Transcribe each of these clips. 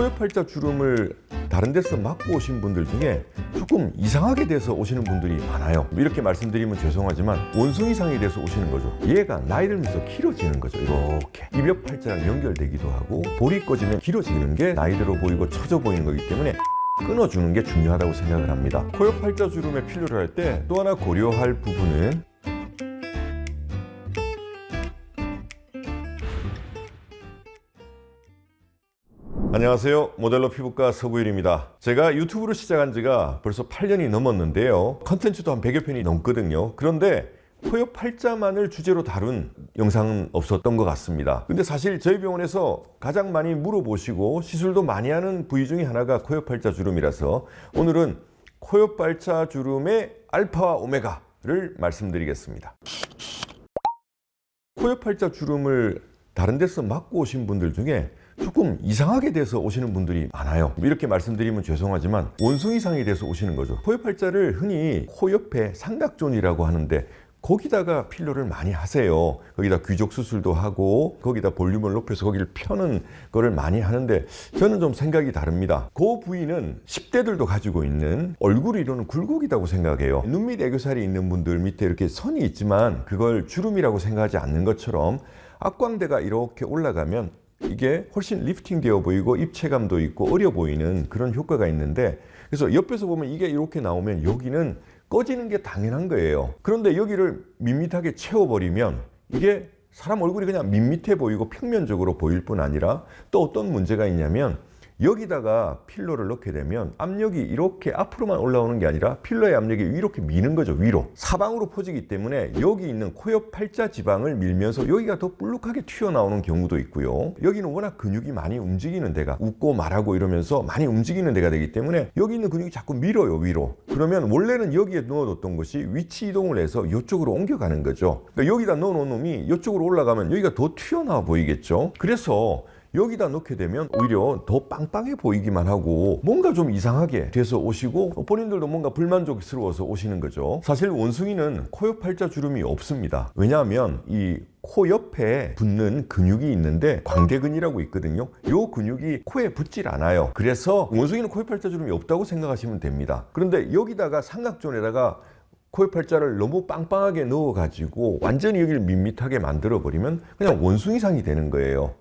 코요팔자 주름을 다른 데서 맞고 오신 분들 중에 조금 이상하게 돼서 오시는 분들이 많아요. 이렇게 말씀드리면 죄송하지만 원숭이상이 돼서 오시는 거죠. 얘가 나이 들면서 길어지는 거죠. 이렇게 입엽팔자랑 연결되기도 하고 볼이 꺼지면 길어지는 게 나이 들어 보이고 처져 보이는 거기 때문에 끊어주는 게 중요하다고 생각을 합니다. 코요팔자 주름에 필요로 할때 또 하나 고려할 부분은 안녕하세요. 모델러 피부과 서구일입니다. 제가 유튜브를 시작한 지가 벌써 8년이 넘었는데요. 컨텐츠도 한 100여 편이 넘거든요. 그런데 코옆 팔자만을 주제로 다룬 영상은 없었던 것 같습니다. 근데 사실 저희 병원에서 가장 많이 물어보시고 시술도 많이 하는 부위 중에 하나가 코옆 팔자 주름이라서 오늘은 코옆 팔자 주름의 알파와 오메가를 말씀드리겠습니다. 코옆 팔자 주름을 다른 데서 맞고 오신 분들 중에 조금 이상하게 돼서 오시는 분들이 많아요. 이렇게 말씀드리면 죄송하지만 원숭이상이 돼서 오시는 거죠. 코옆 팔자를 흔히 코 옆에 삼각존이라고 하는데 거기다가 필러를 많이 하세요. 거기다 귀족 수술도 하고 거기다 볼륨을 높여서 거기를 펴는 거를 많이 하는데 저는 좀 생각이 다릅니다. 그 부위는 10대들도 가지고 있는 얼굴을 이루는 굴곡이라고 생각해요. 눈밑 애교살이 있는 분들 밑에 이렇게 선이 있지만 그걸 주름이라고 생각하지 않는 것처럼 악광대가 이렇게 올라가면 이게 훨씬 리프팅 되어 보이고 입체감도 있고 어려 보이는 그런 효과가 있는데 그래서 옆에서 보면 이게 이렇게 나오면 여기는 꺼지는 게 당연한 거예요. 그런데 여기를 밋밋하게 채워버리면 이게 사람 얼굴이 그냥 밋밋해 보이고 평면적으로 보일 뿐 아니라 또 어떤 문제가 있냐면 여기다가 필러를 넣게 되면 압력이 이렇게 앞으로만 올라오는 게 아니라 필러의 압력이 이렇게 미는 거죠 위로. 사방으로 퍼지기 때문에 여기 있는 코옆 팔자 지방을 밀면서 여기가 더 볼록하게 튀어나오는 경우도 있고요. 여기는 워낙 근육이 많이 움직이는 데가 웃고 말하고 이러면서 많이 움직이는 데가 되기 때문에 여기 있는 근육이 자꾸 밀어요 위로. 그러면 원래는 여기에 넣어뒀던 것이 위치 이동을 해서 이쪽으로 옮겨가는 거죠. 그러니까 여기다 넣어놓은 놈이 이쪽으로 올라가면 여기가 더 튀어나와 보이겠죠? 그래서 여기다 넣게 되면 오히려 더 빵빵해 보이기만 하고 뭔가 좀 이상하게 돼서 오시고 본인들도 뭔가 불만족스러워서 오시는 거죠. 사실 원숭이는 코옆 팔자 주름이 없습니다. 왜냐하면 이 코 옆에 붙는 근육이 있는데 광대근이라고 있거든요. 요 근육이 코에 붙질 않아요. 그래서 원숭이는 코옆 팔자 주름이 없다고 생각하시면 됩니다. 그런데 여기다가 삼각존에다가 코옆 팔자를 너무 빵빵하게 넣어가지고 완전히 여기를 밋밋하게 만들어버리면 그냥 원숭이상이 되는 거예요.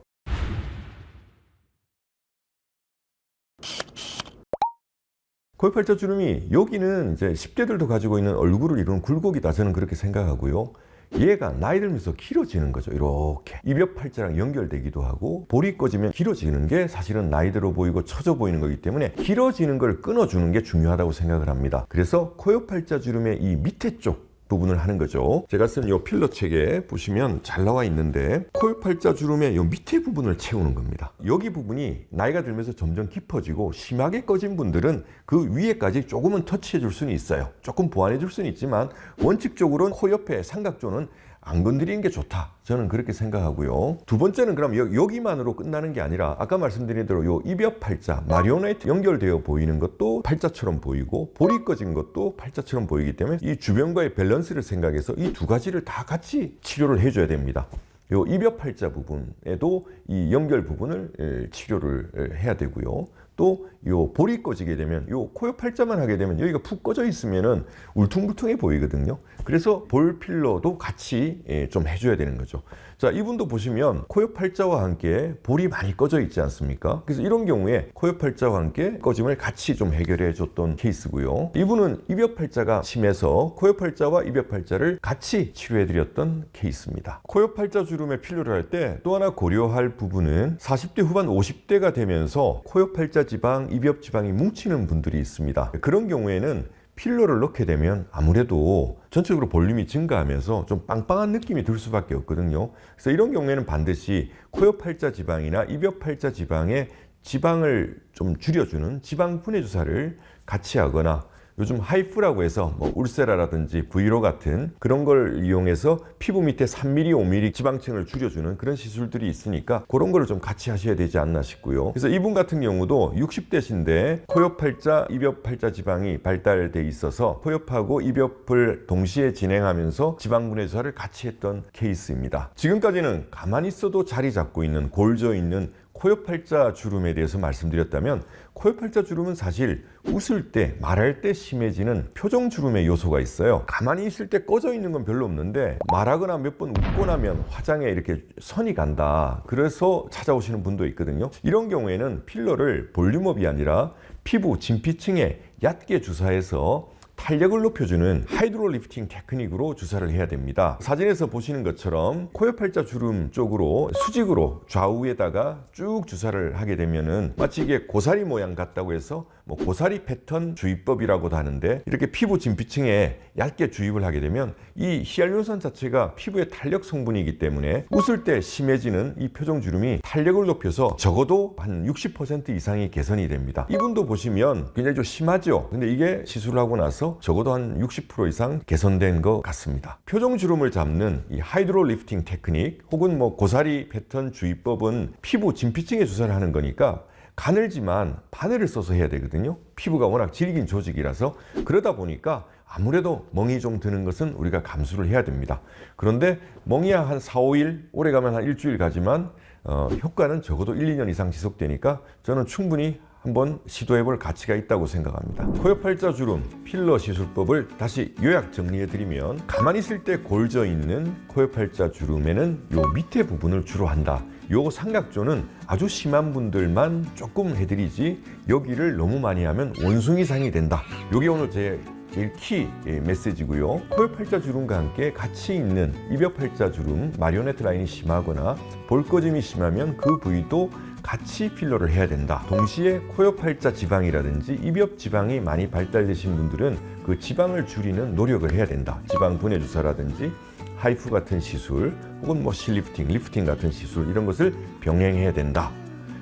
코요팔자 주름이 여기는 이제 10대들도 가지고 있는 얼굴을 이루는 굴곡이다 저는 그렇게 생각하고요. 얘가 나이 들면서 길어지는 거죠. 이렇게 입엽팔자랑 연결되기도 하고 볼이 꺼지면 길어지는 게 사실은 나이 들어 보이고 처져 보이는 거기 때문에 길어지는 걸 끊어주는 게 중요하다고 생각을 합니다. 그래서 코요팔자 주름의 이 밑에 쪽 부분을 하는 거죠. 제가 쓴 이 필러 책에 보시면 잘 나와 있는데 코요팔자 주름의 이 밑에 부분을 채우는 겁니다. 여기 부분이 나이가 들면서 점점 깊어지고 심하게 꺼진 분들은 그 위에까지 조금은 터치해 줄 수는 있어요. 조금 보완해 줄 수는 있지만 원칙적으로는 코 옆에 삼각존은 안 건드리는 게 좋다. 저는 그렇게 생각하고요. 두 번째는 그럼 여, 기만으로 끝나는 게 아니라 아까 말씀드린 대로 요 입엽 팔자, 마리오네트 연결되어 보이는 것도 팔자처럼 보이고 볼이 꺼진 것도 팔자처럼 보이기 때문에 이 주변과의 밸런스를 생각해서 이 두 가지를 다 같이 치료를 해줘야 됩니다. 요 입엽 팔자 부분에도 이 연결 부분을 에, 치료를 에, 해야 되고요. 또 요 볼이 꺼지게 되면 요 코옆 팔자만 하게 되면 여기가 푹 꺼져 있으면은 울퉁불퉁해 보이거든요. 그래서 볼 필러도 같이 예, 좀 해줘야 되는 거죠. 자, 이분도 보시면 코옆 팔자와 함께 볼이 많이 꺼져 있지 않습니까? 그래서 이런 경우에 코옆 팔자와 함께 꺼짐을 같이 좀 해결해 줬던 케이스고요. 이분은 입엽 팔자가 심해서 코옆 팔자와 입엽 팔자를 같이 치료해 드렸던 케이스입니다. 코옆 팔자 주름에 필요를 할 때 또 하나 고려할 부분은 40대 후반 50대가 되면서 코옆 팔자 지방, 입엽 지방이 뭉치는 분들이 있습니다. 그런 경우에는 필러를 넣게 되면 아무래도 전체적으로 볼륨이 증가하면서 좀 빵빵한 느낌이 들 수밖에 없거든요. 그래서 이런 경우에는 반드시 코옆 팔자 지방이나 입엽 팔자 지방에 지방을 좀 줄여주는 지방 분해 주사를 같이 하거나 요즘 하이프라고 해서 뭐 울세라라든지 브이로 같은 그런 걸 이용해서 피부 밑에 3mm, 5mm 지방층을 줄여주는 그런 시술들이 있으니까 그런 거를 좀 같이 하셔야 되지 않나 싶고요. 그래서 이분 같은 경우도 60대신데 코옆 팔자, 입엽 팔자 지방이 발달돼 있어서 코옆하고 입엽을 동시에 진행하면서 지방분해 주사를 같이 했던 케이스입니다. 지금까지는 가만히 있어도 자리 잡고 있는 골져 있는 코옆팔자 주름에 대해서 말씀드렸다면 코옆팔자 주름은 사실 웃을 때 말할 때 심해지는 표정 주름의 요소가 있어요. 가만히 있을 때 꺼져 있는 건 별로 없는데 말하거나 몇 번 웃고 나면 화장에 이렇게 선이 간다. 그래서 찾아오시는 분도 있거든요. 이런 경우에는 필러를 볼륨업이 아니라 피부 진피층에 얕게 주사해서 탄력을 높여주는 하이드로 리프팅 테크닉으로 주사를 해야 됩니다. 사진에서 보시는 것처럼 코옆팔자 주름 쪽으로 수직으로 좌우에다가 쭉 주사를 하게 되면은 마치 이게 고사리 모양 같다고 해서 뭐 고사리 패턴 주입법이라고도 하는데 이렇게 피부 진피층에 얇게 주입을 하게 되면 이 히알루론산 자체가 피부의 탄력 성분이기 때문에 웃을 때 심해지는 이 표정 주름이 탄력을 높여서 적어도 한 60% 이상이 개선이 됩니다. 이분도 보시면 굉장히 좀 심하죠. 근데 이게 시술을 하고 나서 적어도 한 60% 이상 개선된 것 같습니다. 표정 주름을 잡는 이 하이드로 리프팅 테크닉 혹은 뭐 고사리 패턴 주입법은 피부 진피층에 주사를 하는 거니까 가늘지만 바늘을 써서 해야 되거든요. 피부가 워낙 질긴 조직이라서 그러다 보니까 아무래도 멍이 좀 드는 것은 우리가 감수를 해야 됩니다. 그런데 멍이야 한 4, 5일, 오래 가면 한 일주일 가지만 어, 효과는 적어도 1, 2년 이상 지속되니까 저는 충분히 한번 시도해 볼 가치가 있다고 생각합니다. 코옆팔자 주름 필러 시술법을 다시 요약 정리해 드리면 가만히 있을 때 골져 있는 코옆팔자 주름에는 요 밑에 부분을 주로 한다. 요 삼각존은 아주 심한 분들만 조금 해드리지 여기를 너무 많이 하면 원숭이 상이 된다. 요게 오늘 제 제일 키 예, 메시지고요. 코옆팔자 주름과 함께 같이 있는 입엽팔자 주름, 마리오네트 라인이 심하거나 볼꺼짐이 심하면 그 부위도 같이 필러를 해야 된다. 동시에 코옆팔자 지방이라든지 입엽 지방이 많이 발달되신 분들은 그 지방을 줄이는 노력을 해야 된다. 지방 분해 주사라든지 하이프 같은 시술 혹은 뭐 실리프팅, 리프팅 같은 시술 이런 것을 병행해야 된다.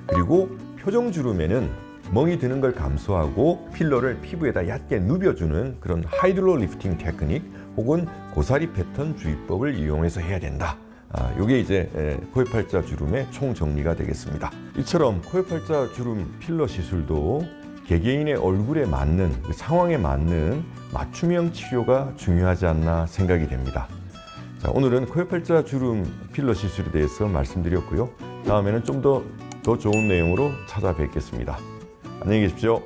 그리고 표정 주름에는 멍이 드는 걸 감소하고 필러를 피부에다 얕게 누벼주는 그런 하이드로 리프팅 테크닉 혹은 고사리 패턴 주입법을 이용해서 해야 된다. 아, 요게 이제 에, 코에팔자 주름의 총 정리가 되겠습니다. 이처럼 코에팔자 주름 필러 시술도 개개인의 얼굴에 맞는 그 상황에 맞는 맞춤형 치료가 중요하지 않나 생각이 됩니다. 자, 오늘은 코에팔자 주름 필러 시술에 대해서 말씀드렸고요. 다음에는 좀 더 더 좋은 내용으로 찾아뵙겠습니다. 안녕히 계십시오.